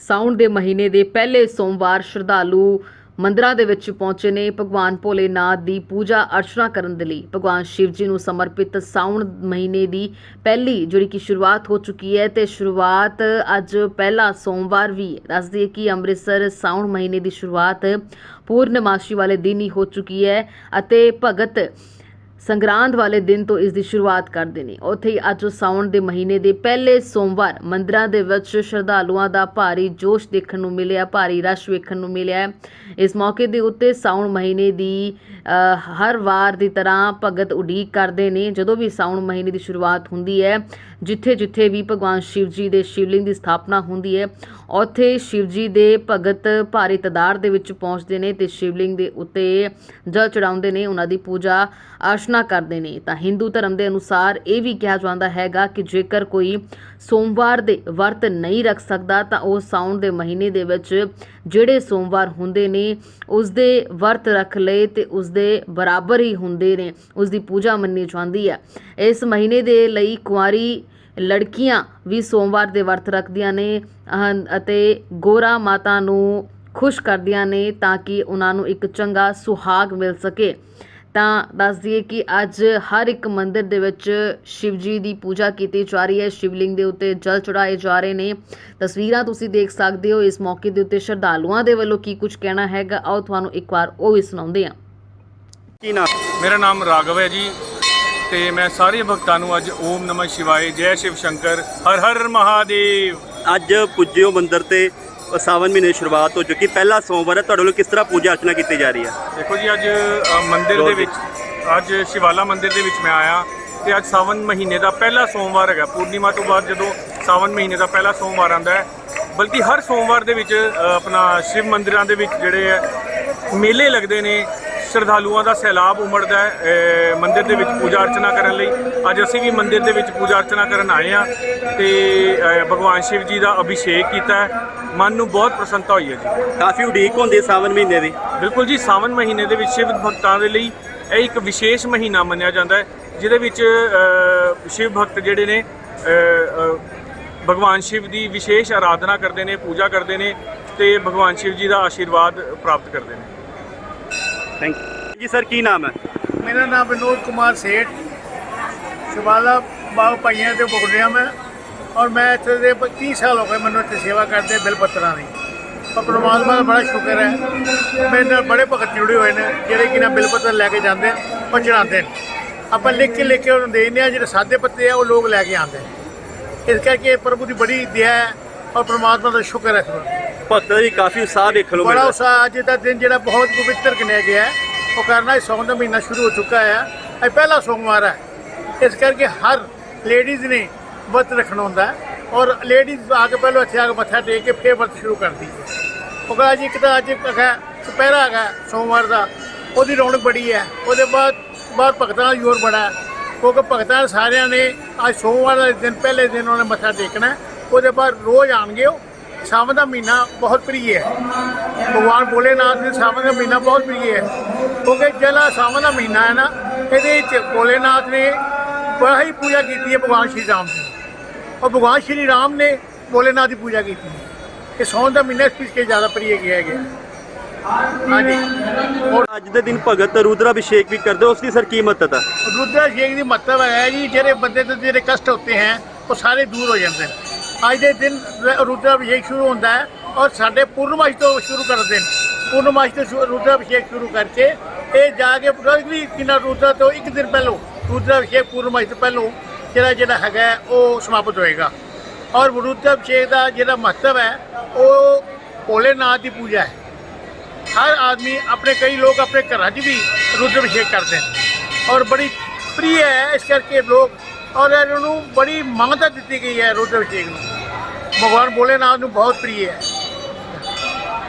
ਸਾਉਣ ਦੇ ਮਹੀਨੇ ਦੇ ਪਹਿਲੇ ਸੋਮਵਾਰ ਸ਼ਰਧਾਲੂ ਮੰਦਰਾਂ ਦੇ ਵਿੱਚ ਪਹੁੰਚੇ ਨੇ ਭਗਵਾਨ ਭੋਲੇਨਾਥ ਦੀ ਪੂਜਾ ਅਰਚਨਾ ਕਰਨ ਦੇ ਲਈ ਭਗਵਾਨ ਸ਼ਿਵ ਜੀ ਨੂੰ ਸਮਰਪਿਤ ਸਾਉਣ ਮਹੀਨੇ ਦੀ ਪਹਿਲੀ, ਜਿਹੜੀ ਕਿ ਸ਼ੁਰੂਆਤ ਹੋ ਚੁੱਕੀ ਹੈ ਤੇ ਸ਼ੁਰੂਆਤ ਅੱਜ ਪਹਿਲਾ ਸੋਮਵਾਰ ਵੀ ਹੈ। ਦੱਸ ਦਈਏ ਕਿ ਅੰਮ੍ਰਿਤਸਰ ਸਾਉਣ ਮਹੀਨੇ ਦੀ ਸ਼ੁਰੂਆਤ ਪੂਰਨਮਾਸ਼ੀ ਵਾਲੇ ਦਿਨ ਹੀ ਹੋ ਚੁੱਕੀ ਹੈ ਅਤੇ ਭਗਤ ਸੰਗਰਾਂਦ ਵਾਲੇ ਦਿਨ ਤੋਂ ਇਸ ਦੀ ਸ਼ੁਰੂਆਤ ਕਰਦੇ ਨੇ। ਉੱਥੇ ਹੀ ਅੱਜ ਸਾਉਣ ਦੇ ਮਹੀਨੇ ਦੇ ਪਹਿਲੇ ਸੋਮਵਾਰ ਮੰਦਰਾਂ ਦੇ ਵਿੱਚ ਸ਼ਰਧਾਲੂਆਂ ਦਾ ਭਾਰੀ ਜੋਸ਼ ਦੇਖਣ ਨੂੰ ਮਿਲਿਆ, ਭਾਰੀ ਰਸ਼ ਵੇਖਣ ਨੂੰ ਮਿਲਿਆ। ਇਸ ਮੌਕੇ ਦੇ ਉੱਤੇ ਸਾਉਣ ਮਹੀਨੇ ਦੀ ਹਰ ਵਾਰ ਦੀ ਤਰ੍ਹਾਂ ਭਗਤ ਉਡੀਕ ਕਰਦੇ ਨੇ। ਜਦੋਂ ਵੀ ਸਾਉਣ ਮਹੀਨੇ ਦੀ ਸ਼ੁਰੂਆਤ ਹੁੰਦੀ ਹੈ ਜਿੱਥੇ ਜਿੱਥੇ ਵੀ ਭਗਵਾਨ ਸ਼ਿਵ ਜੀ ਦੇ ਸ਼ਿਵਲਿੰਗ ਦੀ ਸਥਾਪਨਾ ਹੁੰਦੀ ਹੈ, ਉੱਥੇ ਸ਼ਿਵ ਜੀ ਦੇ ਭਗਤ ਭਾਰੀ ਤਦਾਰ ਦੇ ਵਿੱਚ ਪਹੁੰਚਦੇ ਨੇ ਤੇ ਸ਼ਿਵਲਿੰਗ ਦੇ ਉੱਤੇ ਜਲ ਚੜਾਉਂਦੇ ਨੇ। ਉਹਨਾਂ ਦੀ ਪੂਜਾ ਅਰਚਨਾ ਕਰਦੇ ਨੇ। ਤਾਂ ਹਿੰਦੂ ਧਰਮ ਦੇ ਅਨੁਸਾਰ ਇਹ ਵੀ ਕਿਹਾ ਜਾਂਦਾ ਹੈਗਾ ਕਿ ਜੇਕਰ ਕੋਈ ਸੋਮਵਾਰ ਦੇ ਵਰਤ ਨਹੀਂ ਰੱਖ ਸਕਦਾ, ਤਾਂ ਉਹ ਸਾਉਣ ਦੇ ਮਹੀਨੇ ਦੇ ਵਿੱਚ ਜਿਹੜੇ ਸੋਮਵਾਰ ਹੁੰਦੇ ਨੇ ਉਸ ਦੇ ਵਰਤ ਰੱਖ ਲਏ ਤੇ ਉਸ ਦੇ ਬਰਾਬਰ ਹੀ ਹੁੰਦੇ ਨੇ ਉਸ ਦੀ ਪੂਜਾ ਮੰਨੀ ਜਾਂਦੀ ਹੈ। ਇਸ ਮਹੀਨੇ ਦੇ ਲਈ ਕੁਆਰੀ ਲੜਕੀਆਂ ਵੀ ਸੋਮਵਾਰ ਦੇ ਵਰਤ ਰੱਖਦੀਆਂ ਨੇ ਅਤੇ ਗੋਰਾ ਮਾਤਾ ਨੂੰ ਖੁਸ਼ ਕਰਦੀਆਂ ਨੇ ਤਾਂ ਕਿ ਉਹਨਾਂ ਨੂੰ ਇੱਕ ਚੰਗਾ ਸੁਹਾਗ ਮਿਲ ਸਕੇ। ਤਾਂ ਦੱਸ ਦਈਏ ਕਿ ਅੱਜ ਹਰ ਇੱਕ ਮੰਦਿਰ ਦੇ ਵਿੱਚ ਸ਼ਿਵ ਜੀ ਦੀ ਪੂਜਾ ਕੀਤੀ ਜਾ ਰਹੀ ਹੈ। ਸ਼ਿਵਲਿੰਗ ਦੇ ਉੱਤੇ ਜਲ ਚੜਾਏ ਜਾ ਰਹੇ ਨੇ। ਤਸਵੀਰਾਂ ਤੁਸੀਂ ਦੇਖ ਸਕਦੇ ਹੋ। ਇਸ ਮੌਕੇ ਦੇ ਉੱਤੇ ਸ਼ਰਧਾਲੂਆਂ ਦੇ ਵੱਲੋਂ ਕੀ ਕੁਝ ਕਹਿਣਾ ਹੈਗਾ? ਆਓ ਤੁਹਾਨੂੰ ਇੱਕ ਵਾਰ ਉਹ ਵੀ ਸੁਣਾਉਂਦੇ ਹਾਂ। ਕੀ ਨਾਮ ਮੇਰਾ ਨਾਮ ਰਾਘਵ ਹੈ ਜੀ ਤੇ ਮੈਂ ਸਾਰੇ ਭਗਤਾਂ ਨੂੰ ਅੱਜ ਓਮ ਨਮঃ ਸ਼ਿਵਾਏ ਜੈ ਸ਼ਿਵ ਸ਼ੰਕਰ ਹਰ ਹਰ ਮਹਾਦੇਵ। ਅੱਜ ਪੁੱਜਿਓ ਮੰਦਿਰ ਤੇ ਸਾਵਨ ਮਹੀਨੇ ਦੀ ਸ਼ੁਰੂਆਤ ਹੋ ਚੁੱਕੀ। ਪਹਿਲਾ ਸੋਮਵਾਰ ਹੈ। ਤੁਹਾਡੇ ਵੱਲੋਂ ਕਿਸ ਤਰ੍ਹਾਂ ਪੂਜਾ ਅਰਚਨਾ ਕੀਤੀ ਜਾ ਰਹੀ ਹੈ? ਦੇਖੋ ਜੀ ਅੱਜ ਅ, ਮੰਦਿਰ ਦੇ ਵਿੱਚ ਅੱਜ ਸ਼ਿਵਾਲਾ ਮੰਦਿਰ ਦੇ ਵਿੱਚ ਮੈਂ ਆਇਆ ਤੇ ਅੱਜ ਸਾਵਨ ਮਹੀਨੇ ਦਾ ਪਹਿਲਾ ਸੋਮਵਾਰ ਹੈਗਾ। ਪੂਰਨਿਮਾ ਤੋਂ ਬਾਅਦ ਜਦੋਂ ਸਾਵਨ ਮਹੀਨੇ ਦਾ ਪਹਿਲਾ ਸੋਮਵਾਰ ਆਂਦਾ ਹੈ ਬਲਕਿ ਹਰ ਸੋਮਵਾਰ ਦੇ ਵਿੱਚ ਅ, ਆਪਣਾ ਸ਼ਿਵ ਮੰਦਿਰਾਂ ਦੇ ਵਿੱਚ ਜਿਹੜੇ ਹੈ ਮੇਲੇ ਲੱਗਦੇ ਨੇ। ਸ਼ਰਧਾਲੂਆਂ ਦਾ ਸੈਲਾਬ ਉਮੜਦਾ ਹੈ ਮੰਦਿਰ ਦੇ ਵਿੱਚ ਪੂਜਾ ਅਰਚਨਾ ਕਰਨ ਲਈ। ਅੱਜ ਅਸੀਂ ਵੀ ਮੰਦਿਰ ਦੇ ਵਿੱਚ ਪੂਜਾ ਅਰਚਨਾ ਕਰਨ ਆਏ ਆ ਤੇ ਭਗਵਾਨ ਸ਼ਿਵ ਜੀ ਦਾ ਅਭਿਸ਼ੇਕ ਕੀਤਾ ਹੈ। ਮਨ ਨੂੰ ਬਹੁਤ ਪ੍ਰਸੰਨਤਾ ਹੋਈ ਹੈ ਜੀ। ਕਾਫੀ ਉਡੀਕ ਹੁੰਦੀ ਸਾਵਨ ਮਹੀਨੇ ਦੀ। ਬਿਲਕੁਲ ਜੀ ਸਾਵਨ ਮਹੀਨੇ ਦੇ ਵਿੱਚ ਸ਼ਿਵ ਭਗਤਾਂ ਦੇ ਲਈ ਇਹ ਇੱਕ ਵਿਸ਼ੇਸ਼ ਮਹੀਨਾ ਮੰਨਿਆ ਜਾਂਦਾ ਹੈ ਜਿਹਦੇ ਵਿੱਚ ਸ਼ਿਵ ਭਗਤ ਜਿਹੜੇ ਨੇ ਭਗਵਾਨ ਸ਼ਿਵ ਦੀ ਵਿਸ਼ੇਸ਼ ਆਰਾਧਨਾ ਕਰਦੇ ਨੇ ਪੂਜਾ ਕਰਦੇ ਨੇ ਤੇ ਭਗਵਾਨ ਸ਼ਿਵ ਜੀ ਦਾ ਆਸ਼ੀਰਵਾਦ ਪ੍ਰਾਪਤ ਕਰਦੇ ਨੇ। ਥੈਂਕ ਯੂ ਜੀ ਸਰ ਕੀ ਨਾਮ ਹੈ? ਮੇਰਾ ਨਾਮ ਵਿਨੋਦ ਕੁਮਾਰ ਸੇਠ। ਸ਼ਿਵਾਲਾ ਬਾਗ ਭਾਈਆਂ ਤੇ ਬੁੱਕ ਮੈਂ। ਔਰ ਮੈਂ ਇੱਥੇ ਦੇ 30 ਸਾਲ ਹੋ ਗਏ ਮੈਨੂੰ ਇੱਥੇ ਸੇਵਾ ਕਰਦੇ, ਬਿਲ ਪੱਤਰਾਂ ਦੀ। ਪਰ ਪਰਮਾਤਮਾ ਦਾ ਬੜਾ ਸ਼ੁਕਰ ਹੈ। ਮੇਰੇ ਨਾਲ ਬੜੇ ਭਗਤ ਜੁੜੇ ਹੋਏ ਨੇ, ਜਿਹੜੇ ਕਿ ਨਾ ਬਿਲ ਪੱਤਰ ਲੈ ਕੇ ਜਾਂਦੇ ਨੇ ਔਰ ਚੜਾਉਂਦੇ ਨੇ। ਆਪਾਂ ਲਿਖ ਕੇ ਲਿਖ ਕੇ ਉਹਨੂੰ ਦੇ ਦਿੰਦੇ ਆ ਜਿਹੜੇ ਸਾਦੇ ਪੱਤੇ ਆ, ਉਹ ਲੋਕ ਲੈ ਕੇ ਆਉਂਦੇ ਨੇ। ਇਸ ਕਰਕੇ ਪ੍ਰਭੂ ਦੀ ਬੜੀ ਦਇਆ ਹੈ ਔਰ ਪਰਮਾਤਮਾ ਦਾ ਸ਼ੁਕਰ ਹੈ ਭਗਤਾਂ ਦੀ ਕਾਫੀ ਉਤਸ਼ਾਹ ਦੇਖਣ ਨੂੰ ਬੜਾ ਮਿਲਦਾ ਉਸਾ ਅੱਜ ਦਾ ਦਿਨ ਜਿਹੜਾ ਬਹੁਤ ਪਵਿੱਤਰ ਗਿਣਿਆ ਗਿਆ ਹੈ। ਉਹ ਕਰਨਾ ਇਸ ਸੌਣ ਦਾ ਮਹੀਨਾ ਸ਼ੁਰੂ ਹੋ ਚੁੱਕਾ ਹੈ। ਇਹ ਪਹਿਲਾ ਸੋਮਵਾਰ ਹੈ। ਇਸ ਕਰਕੇ ਹਰ ਲੇਡੀਜ਼ ਨੇ ਵਰਤ ਰੱਖਣਾ ਹੁੰਦਾ ਹੈ ਔਰ ਲੇਡੀਜ਼ ਆ ਕੇ ਪਹਿਲਾਂ ਇੱਥੇ ਆ ਕੇ ਮੱਥਾ ਟੇਕ ਕੇ ਫੇਰ ਵਰਤ ਸ਼ੁਰੂ ਕਰਦੀ ਹੈ ਉਹ ਕਹਿੰਦਾ ਜੀ ਇੱਕ ਤਾਂ ਅੱਜ ਹੈਗਾ ਚੁਪਹਿਰਾ ਹੈਗਾ ਸੋਮਵਾਰ ਦਾ। ਉਹਦੀ ਰੌਣਕ ਬੜੀ ਹੈ। ਉਹਦੇ ਬਾਅਦ ਬਾਅਦ ਭਗਤਾਂ ਦਾ ਜ਼ੋਰ ਬੜਾ ਹੈ। ਕਿਉਂਕਿ ਭਗਤਾਂ ਸਾਰਿਆਂ ਨੇ ਅੱਜ ਸੋਮਵਾਰ ਦਾ ਦਿਨ ਪਹਿਲੇ ਦਿਨ ਉਹਨੇ ਮੱਥਾ ਟੇਕਣਾ ਹੈ। ਉਹਦੇ ਬਾਅਦ ਰੋਜ਼ ਆਣਗੇ ਉਹ। ਸਾਵਣ ਦਾ ਮਹੀਨਾ ਬਹੁਤ ਪ੍ਰਿਯ ਹੈ। ਭਗਵਾਨ ਭੋਲੇਨਾਥ ਦੇ ਸਾਵਣ ਦਾ ਮਹੀਨਾ ਬਹੁਤ ਪ੍ਰਿਯ ਹੈ। ਕਿਉਂਕਿ ਜਿਹੜਾ ਸਾਵਣ ਦਾ ਮਹੀਨਾ ਹੈ ਨਾ ਇਹਦੇ ਵਿੱਚ ਭੋਲੇਨਾਥ ਨੇ ਬੜਾ ਹੀ ਪੂਜਾ ਕੀਤੀ ਹੈ ਭਗਵਾਨ ਸ਼੍ਰੀ ਰਾਮ ਦੀ। ਔਰ ਭਗਵਾਨ ਸ਼੍ਰੀ ਰਾਮ ਨੇ ਭੋਲੇਨਾਥ ਦੀ ਪੂਜਾ ਕੀਤੀ ਹੈ। ਇਹ ਸਾਵਣ ਦਾ ਮਹੀਨਾ ਇਸ ਪਿੱਛੇ ਜ਼ਿਆਦਾ ਪ੍ਰਿਯ ਗਿਆ ਗਿਆ ਹਾਂਜੀ। ਔਰ ਅੱਜ ਦੇ ਦਿਨ ਭਗਤ ਰੁਦਰਾ ਅਭਿਸ਼ੇਕ ਵੀ ਕਰਦੇ ਉਸ ਦੀ ਸਰ ਕੀ ਮਹੱਤਤਾ? ਰੁਦਰਾ ਅਭਿਸ਼ੇਕ ਦੀ ਮਹੱਤਤਾ ਹੈ ਜੀ ਜਿਹੜੇ ਬੰਦੇ ਤੇ ਜਿਹੜੇ ਕਸ਼ਟ ਹੁੰਦੇ ਹਨ ਉਹ ਸਾਰੇ ਦੂਰ ਹੋ ਜਾਂਦੇ ਨੇ। ਅੱਜ ਦੇ ਦਿਨ ਰੁਦਰਾ ਅਭਿਸ਼ੇਕ ਸ਼ੁਰੂ ਹੁੰਦਾ ਹੈ ਔਰ ਸਾਡੇ ਪੂਰਨਮਾਸ਼ ਤੋਂ ਸ਼ੁਰੂ ਕਰਦੇ ਨੇ। ਪੂਰਨਮਾਸ਼ ਤੋਂ ਸ਼ੁਰੂ- ਰੁਦਰਾ ਅਭਿਸ਼ੇਕ ਸ਼ੁਰੂ ਕਰਕੇ ਇਹ ਜਾ ਕੇ ਵੀ ਕਿੰਨਾ ਰੁਦਰਾ ਤੋਂ ਇੱਕ ਦਿਨ ਪਹਿਲਾਂ ਰੁਦਰਾ ਅਭਿਸ਼ੇਕ ਪੂਰਨਮਾਸ਼ ਤੋਂ ਪਹਿਲਾਂ ਜਿਹੜਾ ਜਿਹੜਾ ਹੈਗਾ ਉਹ ਸਮਾਪਤ ਹੋਏਗਾ। ਔਰ ਰੁਦਰਾ ਅਭਿਸ਼ੇਕ ਦਾ ਜਿਹੜਾ ਮਹੱਤਵ ਹੈ, ਉਹ ਭੋਲੇਨਾਥ ਦੀ ਪੂਜਾ ਹੈ। ਹਰ ਆਦਮੀ ਆਪਣੇ, ਕਈ ਲੋਕ ਆਪਣੇ ਘਰਾਂ 'ਚ ਵੀ ਰੁਦਰ ਅਭਿਸ਼ੇਕ ਕਰਦੇ ਨੇ। ਔਰ ਬੜੀ ਪ੍ਰਿਯ ਹੈ ਇਸ ਕਰਕੇ ਲੋਕ, ਔਰ ਇਹਨੂੰ ਬੜੀ ਮਾਨਤਾ ਦਿੱਤੀ ਗਈ ਹੈ ਰੁਦਰ ਅਭਿਸ਼ੇਕ ਨੂੰ। ਭਗਵਾਨ ਭੋਲੇਨਾਥ ਨੂੰ ਬਹੁਤ ਪ੍ਰਿਯ ਹੈ।